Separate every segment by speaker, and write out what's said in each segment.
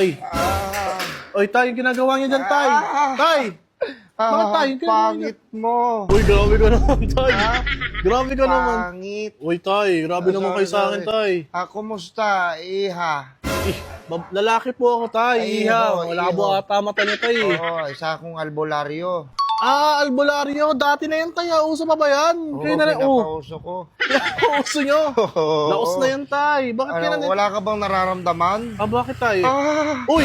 Speaker 1: Ay,
Speaker 2: Ah,
Speaker 1: oy, tay, yung ginagawa niya dyan, tay. Tay! Bakit
Speaker 2: ah,
Speaker 1: tayo?
Speaker 2: ang pangit mo.
Speaker 1: Uy, grabe ka naman, tay. Grabe ka naman.
Speaker 2: Pangit.
Speaker 1: Uy, tay, grabe
Speaker 2: Ah,
Speaker 1: naman
Speaker 2: sorry,
Speaker 1: kayo sa akin,
Speaker 2: sorry.
Speaker 1: tay.
Speaker 2: Ah, kumusta, iha?
Speaker 1: Eh, bab- lalaki po ako, tay.
Speaker 2: Ay,
Speaker 1: Iha,
Speaker 2: iho,
Speaker 1: wala
Speaker 2: iho.
Speaker 1: po ata mata niya, tay.
Speaker 2: Oo, isa akong albularyo.
Speaker 1: Ah, albularyo. Dati na yan, tay. Uso pa ba yan?
Speaker 2: Oo,
Speaker 1: Kayo na rin. Oh,
Speaker 2: pinapauso ko.
Speaker 1: uso nyo.
Speaker 2: Oo.
Speaker 1: Laos na yan, tay. Bakit
Speaker 2: Ano,
Speaker 1: ka na
Speaker 2: wala ka bang nararamdaman?
Speaker 1: Ah, bakit, tay?
Speaker 2: Ah,
Speaker 1: Uy,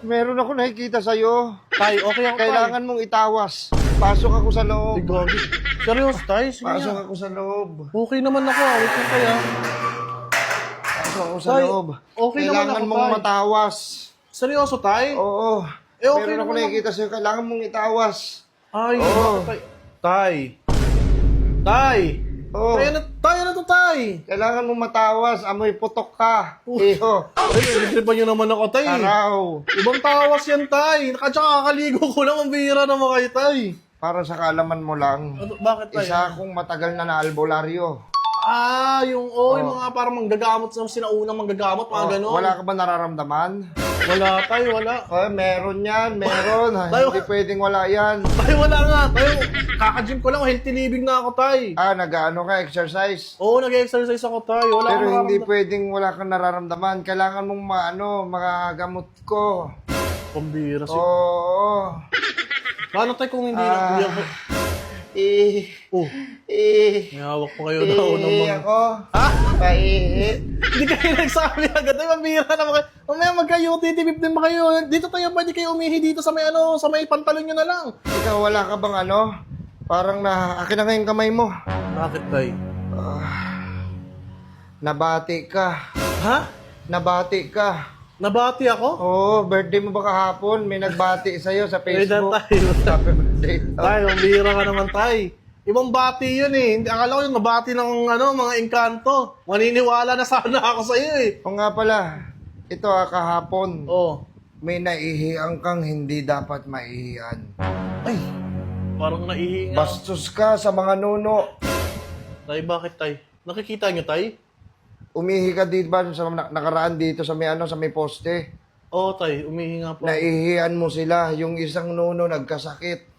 Speaker 2: meron ako nakikita sa'yo.
Speaker 1: tay, okay ako, tay.
Speaker 2: Kailangan mong itawas. Pasok ako sa
Speaker 1: Ay,
Speaker 2: loob.
Speaker 1: gagi. Seryoso, tay? Sige
Speaker 2: Pasok
Speaker 1: nga.
Speaker 2: ako sa loob.
Speaker 1: Okay naman ako. ah. Wait lang, tay, ah.
Speaker 2: Pasok ako sa
Speaker 1: Tay,
Speaker 2: loob.
Speaker 1: okay naman
Speaker 2: Kailangan
Speaker 1: ako,
Speaker 2: mong
Speaker 1: tay.
Speaker 2: matawas.
Speaker 1: Seryoso, tay?
Speaker 2: Oo.
Speaker 1: Eh, okay
Speaker 2: meron ako
Speaker 1: naman
Speaker 2: nakikita sa'yo. Kailangan mong itawas.
Speaker 1: Ay,
Speaker 2: Oo.
Speaker 1: bakit, tay? Tay! Tay!
Speaker 2: Oo.
Speaker 1: Tay, ano, tay, ano to, tay?
Speaker 2: Kailangan mong matawas. Amoy putok ka. Iho.
Speaker 1: Ay, nagtripan nyo naman ako, tay.
Speaker 2: Araw.
Speaker 1: Ibang tawas yan, tay. Nakatsa kakaligo ko lang. Ang bihira naman kayo, tay.
Speaker 2: Para sa kaalaman mo lang,
Speaker 1: Ano, bakit, tay?
Speaker 2: isa akong matagal na na albularyo.
Speaker 1: Ah, yung, oh, yung mga parang manggagamot sa sinaunang manggagamot, mga
Speaker 2: Oh,
Speaker 1: ganon.
Speaker 2: wala ka ba nararamdaman?
Speaker 1: Wala, tay, wala.
Speaker 2: Oh, meron yan, meron.
Speaker 1: Tayo-
Speaker 2: Hindi pwedeng wala yan.
Speaker 1: Tay, wala nga. Tay, kaka-gym ko lang. Healthy living na ako, tay.
Speaker 2: Ah, nag-ano ka, exercise.
Speaker 1: Oo, nag-exercise ako, tay. Wala
Speaker 2: Pero
Speaker 1: akong
Speaker 2: hindi
Speaker 1: nararamdam-
Speaker 2: pwedeng wala kang nararamdaman. Kailangan mong maano, makagamot ko.
Speaker 1: Pambira. Si...
Speaker 2: Oo.
Speaker 1: Paano, tay, kung hindi
Speaker 2: Ah.
Speaker 1: na...
Speaker 2: Eh,
Speaker 1: Oh,
Speaker 2: eh,
Speaker 1: may hawak pa kayo na unang
Speaker 2: eh,
Speaker 1: mga...
Speaker 2: ako.
Speaker 1: Ha?
Speaker 2: Paihi.
Speaker 1: Hindi kayo nagsabi agad. Ay, mabira naman kayo. Mamaya magka-UTT VIP din ba kayo? Dito tayo, pwede kayo umihi dito sa may ano, sa may pantalon nyo na lang.
Speaker 2: Ikaw, wala ka bang ano? Parang na, akin na nga yung kamay mo.
Speaker 1: Bakit, tay?
Speaker 2: Nabati ka.
Speaker 1: Ha?
Speaker 2: Nabati ka.
Speaker 1: Nabati ako?
Speaker 2: Oo, birthday mo ba kahapon? May nagbati sa'yo sa
Speaker 1: Wait lang,
Speaker 2: Facebook.
Speaker 1: tay.
Speaker 2: Happy birthday.
Speaker 1: Tay, mabira ka naman, tay. Ibang bati yun eh. Hindi, akala ko yung nabati ng ano, mga engkanto. Maniniwala na sana ako sa iyo eh.
Speaker 2: O nga pala, ito ah, kahapon,
Speaker 1: Oh.
Speaker 2: may naihiang kang hindi dapat maihian.
Speaker 1: Ay, parang naihinga.
Speaker 2: Bastos ka sa mga nuno.
Speaker 1: Tay, bakit, tay? Nakikita nyo, tay?
Speaker 2: Umihi ka dito ba sa na- nakaraan dito sa may ano sa may poste?
Speaker 1: Oo, tay. Umihinga po.
Speaker 2: Naihian mo sila, yung isang nuno nagkasakit.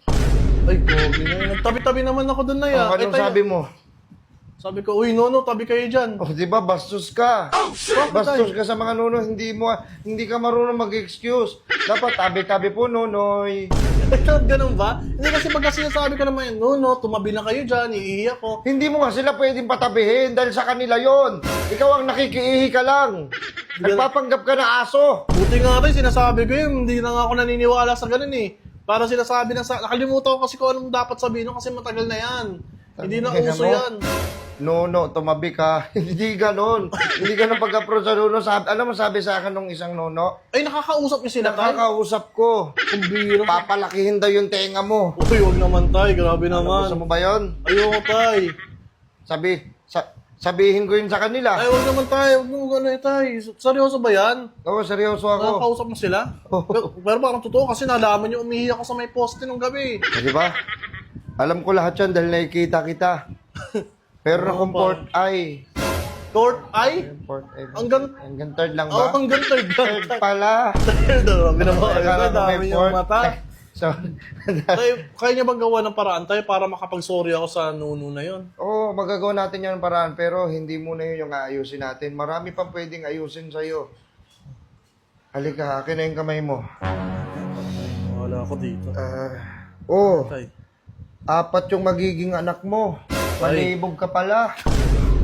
Speaker 1: Ay, gogi na yun. Nagtabi-tabi naman ako doon na
Speaker 2: O,
Speaker 1: ya. Ay,
Speaker 2: anong
Speaker 1: tay,
Speaker 2: sabi mo?
Speaker 1: Sabi ko, uy, no, no, tabi kayo dyan.
Speaker 2: O, di ba, bastos ka.
Speaker 1: Bakit,
Speaker 2: Bastos ka sa mga nuno, hindi mo, hindi ka marunong mag-excuse. Dapat tabi-tabi po, nunoy.
Speaker 1: Ganun ba? Hindi kasi pagka sinasabi ko naman, no, no, tumabi na kayo dyan, iiyak ko.
Speaker 2: Hindi mo nga sila pwedeng patabihin dahil sa kanila yon. Ikaw ang nakikiihi ka lang. Nagpapanggap ka na aso.
Speaker 1: Buti nga tayo, sinasabi ko yun, hindi na nga ako naniniwala sa ganun eh. Para sinasabi na sa... Nakalimutan ko kasi kung anong dapat sabihin nun kasi matagal na yan. Hindi na uso
Speaker 2: mo.
Speaker 1: yan.
Speaker 2: No, no, tumabi ka. Hindi ganon. Hindi ganon pag-approach sa nuno. Sabi, alam mo sabi sa akin nung isang nuno?
Speaker 1: Ay, nakakausap niyo sila?
Speaker 2: Nakakausap ko.
Speaker 1: Ang biro.
Speaker 2: Papalakihin daw yung tenga mo.
Speaker 1: Uy, huwag naman tayo, grabe
Speaker 2: Gusto
Speaker 1: naman.
Speaker 2: mo ba yun?
Speaker 1: Ayoko tayo.
Speaker 2: Sabi, sa, sabihin ko yun sa kanila.
Speaker 1: Ay, huwag naman tayo, huwag naman gano'n tayo. Seryoso ba yan?
Speaker 2: Oo, seryoso ako.
Speaker 1: Nakakausap mo sila? pero, pero parang totoo kasi nalaman niyo umihi ako sa may poste nung gabi.
Speaker 2: Di ba? Alam ko lahat yan dahil nakikita kita. Pero na port ay.
Speaker 1: Court ay?
Speaker 2: Port ay.
Speaker 1: Hanggang,
Speaker 2: Hanggang third lang
Speaker 1: oh,
Speaker 2: ba?
Speaker 1: hanggang third
Speaker 2: Third
Speaker 1: lang.
Speaker 2: pala.
Speaker 1: Third, grabe naman.
Speaker 2: Akala
Speaker 1: Ay,
Speaker 2: ko may
Speaker 1: dami yung mata.
Speaker 2: So,
Speaker 1: Tayo, kaya niya bang gawa ng paraan tayo para makapag-sorry ako sa nuno na yon?
Speaker 2: Oo, magagawa natin yan ng paraan, pero hindi muna yun yung aayusin natin. Marami pang pwedeng ayusin sa'yo. Halika, akin na yung kamay mo.
Speaker 1: Wala ako dito.
Speaker 2: Ah, oh,
Speaker 1: Tay.
Speaker 2: apat yung magiging anak mo. Malibog ka pala.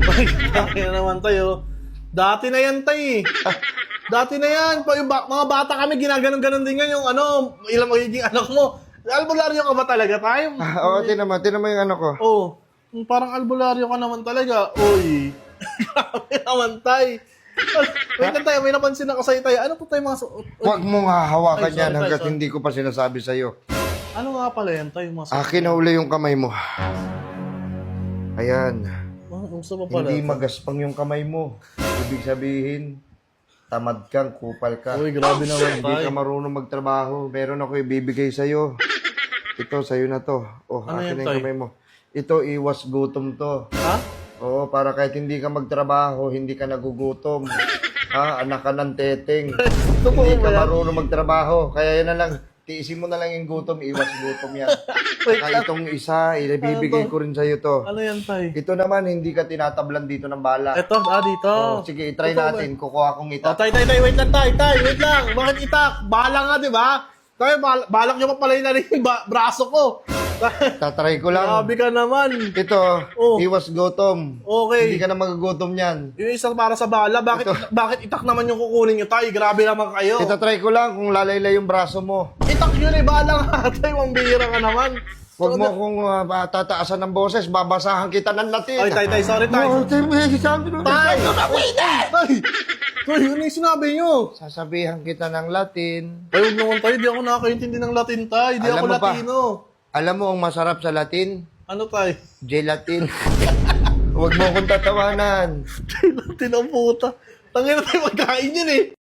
Speaker 1: Ay, kaya naman tayo. Dati na yan, tay. Dati na yan. Pa, yung ba- mga bata kami, ginaganon-ganon din yan yung ano, ilang magiging anak mo. Albularyo ka ba talaga tayo?
Speaker 2: Oo, tinan mo, tinan mo yung ano ko.
Speaker 1: Oo. Oh, parang albularyo ka naman talaga. Uy. Grabe naman, tay. Wait lang tayo, may napansin ako sa'yo tayo. Ano po tayo mga suot? Uy,
Speaker 2: Huwag mong hahawakan
Speaker 1: Ay, sorry,
Speaker 2: yan
Speaker 1: tay,
Speaker 2: hanggat
Speaker 1: sorry.
Speaker 2: hindi ko pa sinasabi sa'yo.
Speaker 1: Ano nga pala yan tayo mga?
Speaker 2: Akin na uli yung kamay mo. Ayan.
Speaker 1: Ah, gusto mo pala?
Speaker 2: Hindi magaspang yung kamay mo. Ibig sabihin, tamad kang, kupal ka.
Speaker 1: Uy, grabe naman
Speaker 2: Hindi ka marunong magtrabaho. Meron ako ibibigay sa'yo. Ito, sa'yo na to. Oh,
Speaker 1: Ano yan,
Speaker 2: akin na yung
Speaker 1: Tay?
Speaker 2: kamay mo. Ito, iwas gutom to.
Speaker 1: Ha?
Speaker 2: Oo, para kahit hindi ka magtrabaho, hindi ka nagugutom. Ah, anak ka ng teteng. Hindi ka
Speaker 1: yan?
Speaker 2: marunong magtrabaho. Kaya yan na lang, tiisin mo na lang yung gutom, iwas gutom yan. Saka itong isa, ibibigay ko rin sa'yo to.
Speaker 1: Ano yan, tay?
Speaker 2: Ito naman, hindi ka tinatablan dito ng bala.
Speaker 1: Ito, ah, dito.
Speaker 2: Oh, sige, try
Speaker 1: Totoo ba?
Speaker 2: natin. Kukuha kong
Speaker 1: Oh,
Speaker 2: itak.
Speaker 1: tay, tay, tay, wait lang, tay, tay, wait lang. Bakit itak? Bahala nga, di ba? Tay, bal- balak nyo pa pala yung rin yung ba- braso ko.
Speaker 2: Tatry ko lang.
Speaker 1: Grabe ka naman.
Speaker 2: Ito,
Speaker 1: Oh.
Speaker 2: iwas gutom.
Speaker 1: Okay.
Speaker 2: Hindi ka na magagutom yan.
Speaker 1: Yung isa para sa bala, bakit bakit itak naman yung kukunin nyo, tay? Grabe naman kayo.
Speaker 2: Ito try ko lang kung lalaylay yung braso mo.
Speaker 1: Itak yun eh, bahala nga, tay. Mambihira ka naman.
Speaker 2: Huwag mo kung uh, tataasan ng boses, babasahan kita ng latin.
Speaker 1: Ay, tay, tay, sorry, tay.
Speaker 2: Oh, tay, may sabi mo.
Speaker 1: Tay! Tay! Tay, yun yung sinabi nyo.
Speaker 2: Sasabihan kita ng latin.
Speaker 1: Tay, huwag naman tayo. Di ako nakakaintindi ng Latin, tay. Di
Speaker 2: Alam
Speaker 1: ako? Latino.
Speaker 2: Alam mo ang masarap sa latin?
Speaker 1: Ano, tay?
Speaker 2: Gelatin. Huwag mo akong tatawanan.
Speaker 1: Tay, Latin ang puta. Tangina tayo magkain yun eh.